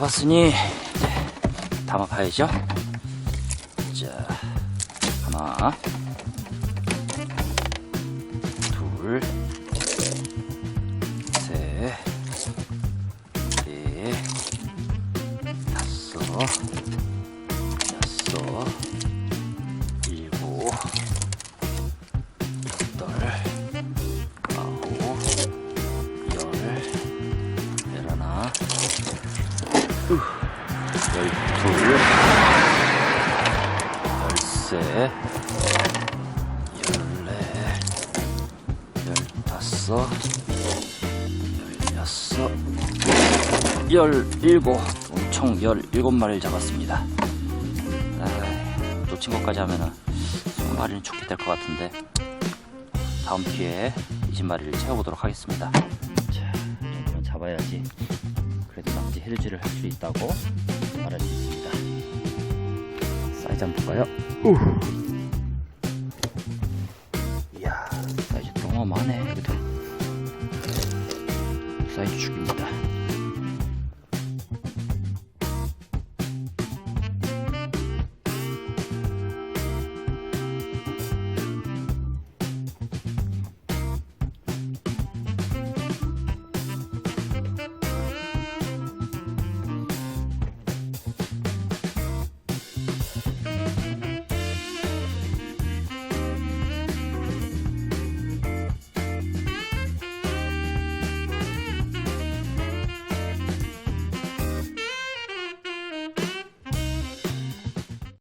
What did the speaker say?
봤으니 이제 담아봐야죠. 자, 하나, 둘, 셋, 넷, 다섯, 여섯, 둘, 열셋, 열넷, 열다섯, 열여섯, 열일곱, 총 열일곱 마리를 잡았습니다. 아, 놓친 것까지 하면은 20마리는 죽게 될 것 같은데 다음 기회에 20마리를 채워보도록 하겠습니다. 자, 잡아야지 헬즈를 할 수 있다고 말할 수 있습니다. 사이즈 한번 볼까요? 이야, 사이즈 너무 많네. 사이즈 죽입니다.